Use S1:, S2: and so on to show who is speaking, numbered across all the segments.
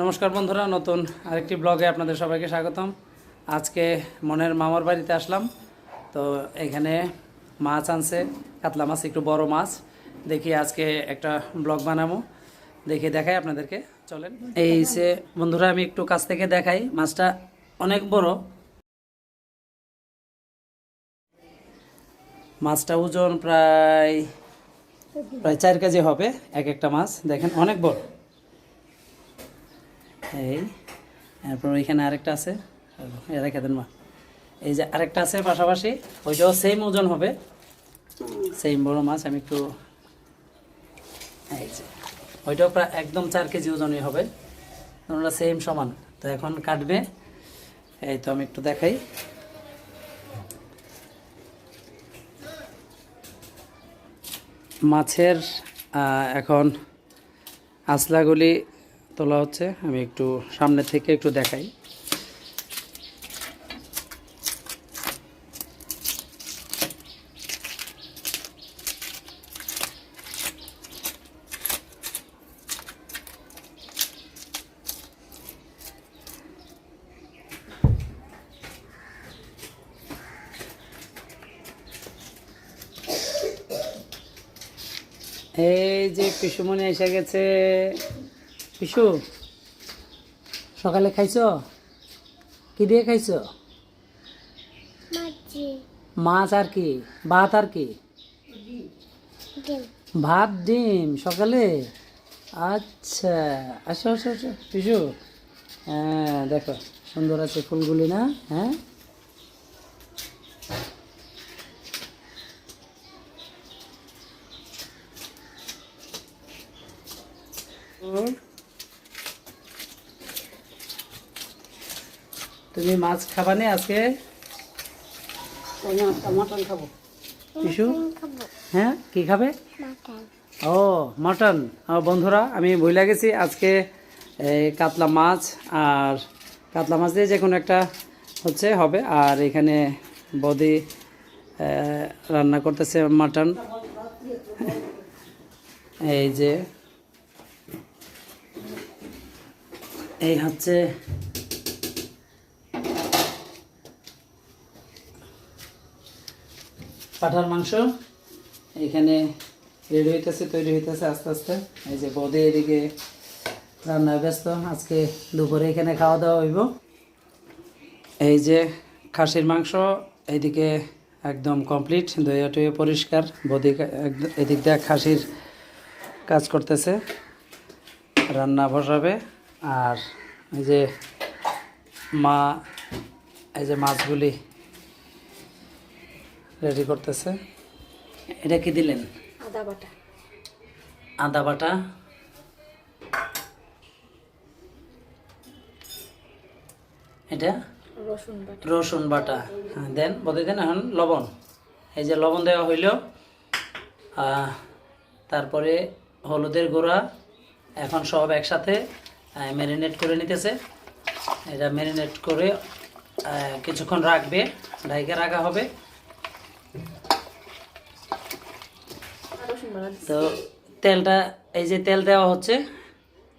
S1: নমস্কার বন্ধুরা, নতুন আরেকটি ব্লগে আপনাদের সবাইকে স্বাগতম। আজকে মনের মামার বাড়িতে আসলাম। তো এখানে মাছ আনছে, কাতলা মাছ, একটু বড় মাছ। দেখি আজকে একটা ব্লগ বানাবো। দেখি দেখাই আপনাদেরকে। চলেন। এই সে বন্ধুরা, আমি একটু কাছ থেকে দেখাই। মাছটা অনেক বড়। মাছটা ওজন প্রায় প্রায় চার কেজি হবে এক একটা মাছ। দেখেন, অনেক বড়। এই তারপর ওইখানে আরেকটা আছে। রেখে দেন মা। এই যে আরেকটা আছে পাশাপাশি, ওইটাও সেম ওজন হবে। সেম বড় মাছ, আমি একটু এই যে, ওইটাও প্রায় একদম চার কেজি ওজনই হবে। ওরা সেম সমান। তো এখন কাটবে। এই তো আমি একটু দেখাই। মাছের এখন আসলাগুলি তোলা হচ্ছে আমি একটু সামনে থেকে একটু দেখাই। এই যে পিসুমণি এসে গেছে। পিসু সকালে খাইছ? কি দিয়ে খাইছ? মাছ আর কি? ভাত আর কি? ভাত ডিম সকালে? আচ্ছা আসো আসো আসো। পিসু হ্যাঁ দেখো সুন্দর আছে ফুলগুলি না? হ্যাঁ? তুমি মাছ খাবা নি আজকে? মটন খাব। হ্যাঁ কি খাবে? ও মাটন। ও বন্ধুরা আমি ভুলে গেছি। আজকে এই কাতলা মাছ আর কাতলা মাছ দিয়ে যে কোনো একটা হচ্ছে হবে। আর এখানে বদি রান্না করতেছে মাটন। এই যে এই হচ্ছে পাঠার মাংস। এখানে রেডি হইতেছে, তৈরি হইতেছে আস্তে আস্তে। এই যে বদে এদিকে রান্নায় ব্যস্ত, আজকে দুপুরে এখানে খাওয়া দাওয়া হইব। এই যে খাসির মাংস এইদিকে একদম কমপ্লিট দইয়া টয়ে পরিষ্কার। বদি এদিক দিয়ে খাসির কাজ করতেছে, রান্না বসাবে। আর এই যে মা এই যে মাছগুলি রেডি করতেছে। এটা কি দিলেন?
S2: আদা বাটা।
S1: আদা বাটা। এটা?
S2: রসুন বাটা।
S1: হ্যাঁ দেন বদে দেন এখন লবণ। এই যে লবণ দেওয়া হইল। তারপরে হলুদের গুঁড়া। এখন সব একসাথে ম্যারিনেট করে নিতেছে। এটা ম্যারিনেট করে কিছুক্ষণ রাখবে। ঢাইকে রাখা হবে
S2: রসুন বাটা
S1: তো তেলটা, এই যে তেল দেওয়া হচ্ছে,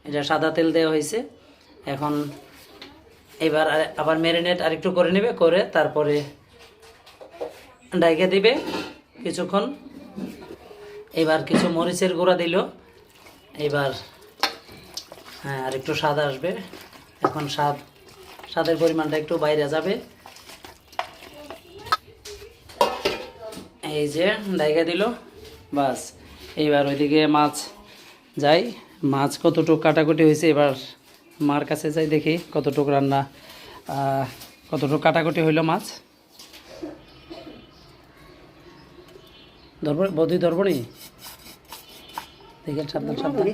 S1: এটা সাদা তেল দেওয়া হয়েছে। এখন এবার আবার ম্যারিনেট আরেকটু করে নেবে, করে তারপরে ডাইকে দিবে কিছুক্ষণ। এবার কিছু মরিচের গুঁড়া দিল। এবার হ্যাঁ আর একটু স্বাদ আসবে। এখন স্বাদ, স্বাদের পরিমাণটা একটু বাইরে যাবে। এই যে ডাইকা দিল। বাস, এইবার ওইদিকে মাছ যাই। মাছ কতটুকু কাটাকুটি হয়েছে এবার মার কাছে যাই দেখি কতটুকু রান্না কতটুকু কাটাকুটি হইল মাছ। ধরব, বদি সাবধান সাবধান।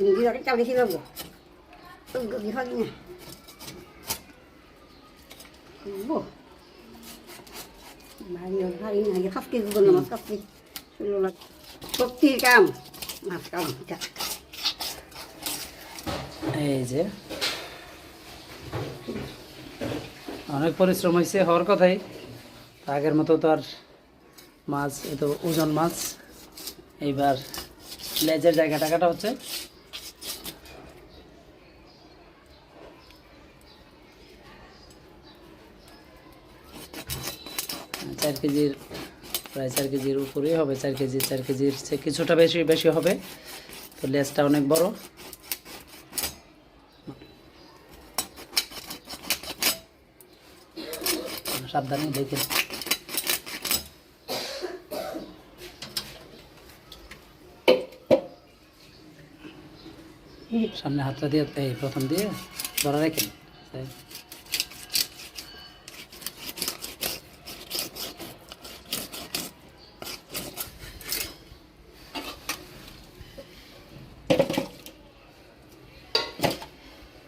S3: শক্তির কাম কাম
S1: এই যে। অনেক পরিশ্রম হয়েছে হওয়ার কথাই। আগের মতো তো আর মাছ এত তো ওজন মাছ। এইবার লেজের জায়গাটা কাটা হচ্ছে। চার কেজির প্রায় চার কেজির উপরেই হবে, চার কেজি, চার কেজির কিছুটা বেশি বেশি হবে। তো লেজটা অনেক বড়। সাবধানে দেখে সামনে হাতটা দিয়ে, এই প্রথম দিয়ে ধরা রেখেন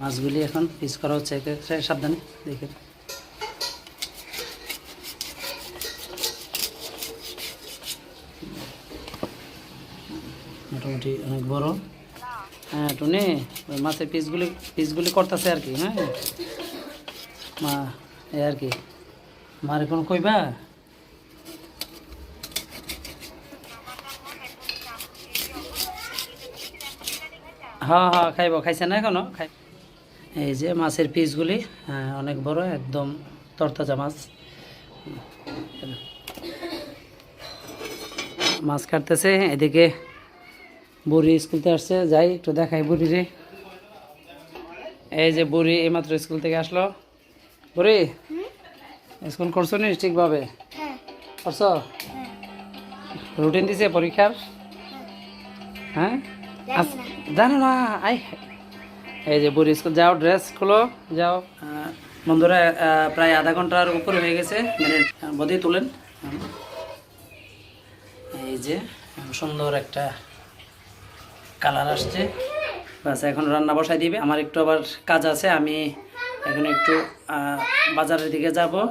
S1: মাছগুলি এখন পিস করা হচ্ছে সাবধানে দেখে মোটামুটি অনেক বড়। হ্যাঁ টুনি, ওই মাছের পিসগুলি পিসগুলি করতেছে আর কি হ্যাঁ? মা এই আর কি। মার এখন কইবা? হ্যাঁ হ্যাঁ খাইব, খাইছে না এখনও? খাই এই যে মাছের পিসগুলি হ্যাঁ অনেক বড় একদম তরতাজা মাছ। মাছ কাটতেছে এদিকে বুড়ি স্কুল থেকে আসছে। যাই একটু দেখাই বুড়ি রে এই যে বুড়ি এইমাত্র স্কুল থেকে আসলো। বুড়ি স্কুল করছ নি ঠিকভাবে?
S2: হ্যাঁ।
S1: করছ? রুটিন দিছে পরীক্ষার? হ্যাঁ। আস- জানো না আই এই যে বুড়ি স্কুল, যাও ড্রেস খুলো, যাও। বন্ধুরা প্রায় আধা ঘণ্টার উপরে হয়ে গেছে। মিনিট বদি তুলেন। এই যে, সুন্দর একটা কালার আসছে। বাস, এখন রান্না বসাই দিবে। আমার একটু আবার কাজ আছে, আমি এখন একটু বাজারের দিকে যাব।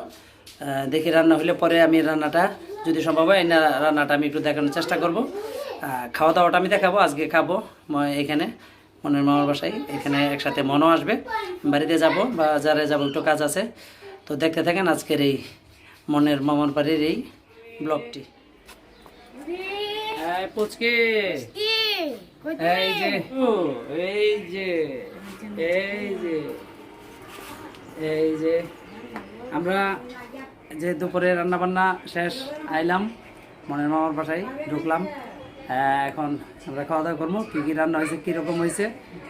S1: দেখি রান্না হলে পরে আমি রান্নাটা, যদি সম্ভব হয় না- রান্নাটা আমি একটু দেখানোর চেষ্টা করব। খাওয়া দাওয়াটা আমি দেখাবো, আজকে খাব এখানে। মনের মামার বাসায়। এখানে একসাথে মনও আসবে। বাড়িতে যাব, বাজারে যাব, একটু কাজ আছে। তো দেখতে থাকেন আজকের এই মনের মামার বাড়ির এই ব্লগটি। এই যে এই যে এই যে এই যে। আমরা যে দুপুরে রান্না বান্না শেষ, আইলাম, মনের মামার বাসায় ঢুকলাম। এখন আমরা খাওয়া দাওয়া করব। কী কী রান্না হয়েছে কীরকম হয়েছে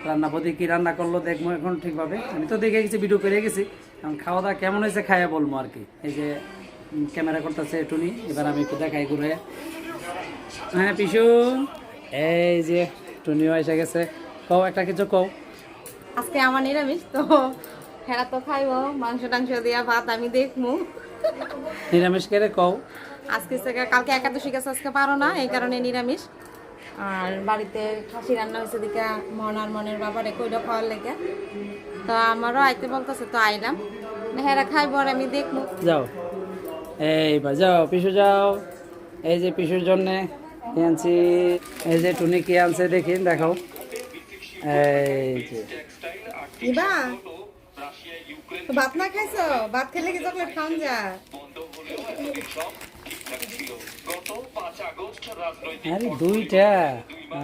S1: রান্না প্রতি কী রান্না করল দেখব এখন ঠিকভাবে। আমি তো দেখে গেছি ভিডিও করে গেছি। এখন খাওয়া দাওয়া কেমন হয়েছে খাইয়া বলব আর কি। এই যে ক্যামেরা করতেছে টুনি এবার আমি একটু দেখাই ঘুরে। হ্যাঁ পিসু। এই যে টুনিও এসে গেছে। কও একটা কিছু কও।
S2: আজকে আমার নিরামিষ তো হেরা তো খাইবো মাংস টাংস দিয়া ভাত আমি দেখমু
S1: নিরামিষ করে কও।
S2: আজকে থেকে কালকে একাদশী গেছে আজকে পারো না এই কারণে নিরামিষ। আর বাড়িতে খাসি রান্না হয়েছে দিকে মন আর মনের বাবারে কইটা খাওয়ার লেগে। তো আমারও আইতে বলতেছে তো আইলাম। হেরা খাইবো আর আমি দেখমু
S1: যাও। এই বা যাও পিসু যাও। এই যে পিসুর জন্যে আনছি এই যে টুনি কি আনছে দেখি দেখাও। এই যে।
S2: ইবা ভাত না খাইছো? ভাত খেলে কি চকলেট খাওয়ান যায়?
S1: আরে দুইটা?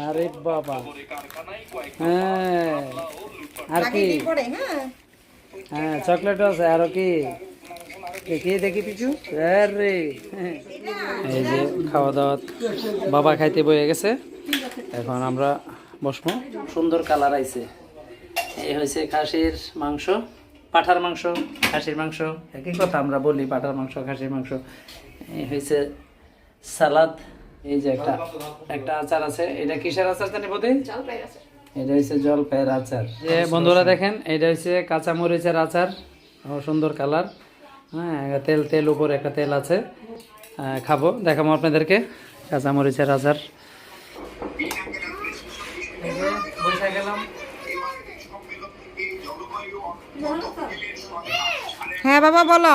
S1: আরে বাবা। হ্যাঁ। আর কি?
S2: হ্যাঁ।
S1: হ্যাঁ চকলেট আছে আরও কি? দেখি দেখি পিছু আরে। এই যে খাওয়া দাওয়া বাবা খাইতে বয়ে গেছে। এখন আমরা বসবো। সুন্দর কালার আইছে। এই হয়েছে খাসির মাংস পাঠার মাংস খাসির মাংস। একই কথা আমরা বলি পাঠার মাংস খাসির মাংস। এই হয়েছে সালাদ এই যে একটা একটা আচার আছে। এটা কিসের আচার জানি বোধ এটা হচ্ছে জলপাইয়ের আচার। যে বন্ধুরা দেখেন এটা হচ্ছে কাঁচা মরিচের আচার ও সুন্দর কালার। হ্যাঁ তেল তেল উপরে একটা তেল আছে। খাব দেখাবো আপনাদেরকে কাঁচা মরিচের আচার বসে গেলাম।
S2: হ্যাঁ বাবা বলো।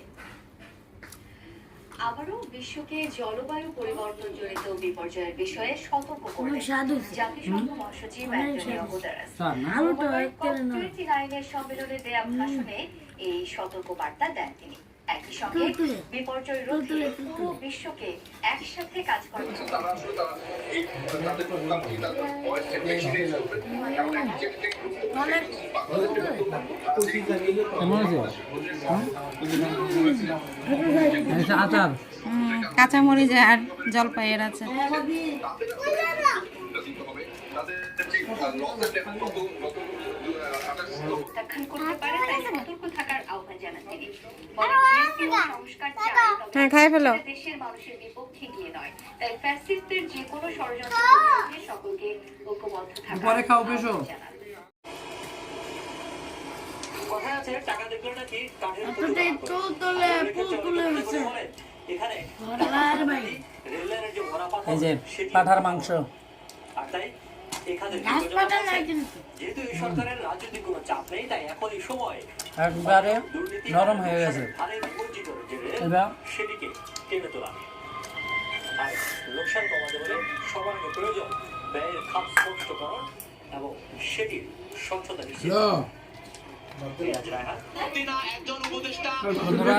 S4: আবারও বিশ্বকে জলবায়ু পরিবর্তন জনিত বিপর্যয়ের বিষয়ে সতর্ক করলেন জাতিসংঘ মহাসচিব অ্যান্টনিও গুতেরেস।
S1: স্যার না।
S4: মঙ্গলবার COP29 এর সম্মেলনে দেয়া ভাষণে এই সতর্ক বার্তা দেন তিনি। একই সঙ্গে বিপর্যয় রোধে পুরো বিশ্বকে একসাথে কাজ
S1: আছে? আচ্ছা আচার
S2: হুম, কাঁচামরিচ আর জলপাইয়ের আছে।
S4: প্রত্যাখ্যান করতে পারে তাই সতর্ক থাকার আহ্বান জানান তিনি বলেন GSP ও সংস্কার
S2: হ্যাঁ খাই ফেলো।
S4: দেশের মানুষের বিপক্ষে গিয়ে নয়। তাই ফ্যাসিস্টদের যে কোনো ষড়যন্ত্র সকলকে ঐক্যবদ্ধ থাকার
S1: পরে খাও বেশো।
S5: কথায় আছে টাকা দেখলে নাকি কাঠের পুতুল বানাতে হয়। এখানে রেল লাইনের যে ভরা পাথর,
S1: এই যে পাঠার মাংস।
S5: আর তাই এখানে যেহেতু এই সরকারের রাজনৈতিক কোনো নেই তাই এখন সময়
S1: একবারে নরম হয়ে গেছে। এবার
S5: সেটিকে টেনে তোলা। আর লোকসান কমাতে হলে সবার প্রয়োজন ব্যয়ের খাত স্পষ্টকরণ এবং সেটির স্বচ্ছতা নিশ্চিত পেঁয়াজ রাখা
S1: বন্ধুরা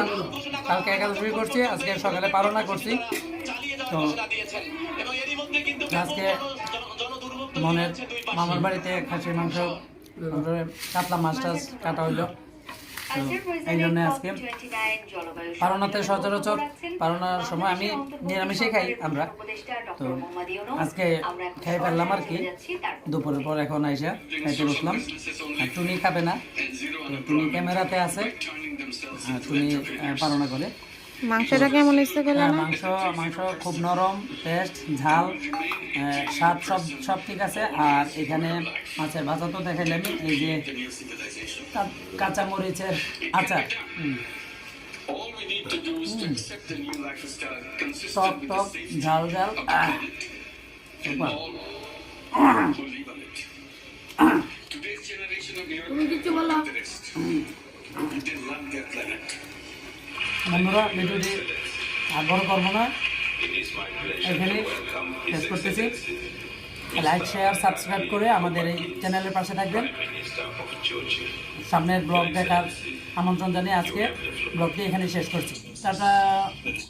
S1: কালকে একাদশী করছি আজকে সকালে পালনা করছি। তো আজকে মনের মামার বাড়িতে খাসির মাংস কাতলা মাছ টাছ কাটা হইল। এই জন্য আজকে পারনাতে সচরাচর পারনার সময় আমি নিরামিষই খাই আমরা। তো আজকে খাই ফেললাম আর কি। দুপুরের পর এখন আইসা খাইতে বসলাম। আর টুনি খাবে না। টুনি ক্যামেরাতে আছে। টুনি পালনা করে
S2: মাংসটা কেমন ইচ্ছে করল
S1: হ্যাঁ, মাংস মাংস খুব নরম টেস্ট ঝাল স্বাদ সব সব ঠিক আছে। আর এখানে মাছের ভাজা তো দেখাইলাম এই যে কাঁচা মরিচের আচার। টক টক ঝাল ঝাল আহ, সুপার বন্ধুরা ভিডিওটি আগ্রহ করব না, এখানে শেষ করতেছি। লাইক শেয়ার সাবস্ক্রাইব করে আমাদের এই চ্যানেলের পাশে থাকবেন। সামনের ব্লগ দেখার আমন্ত্রণ জানিয়ে আজকে ব্লগটি এখানে শেষ করছি। টাটা!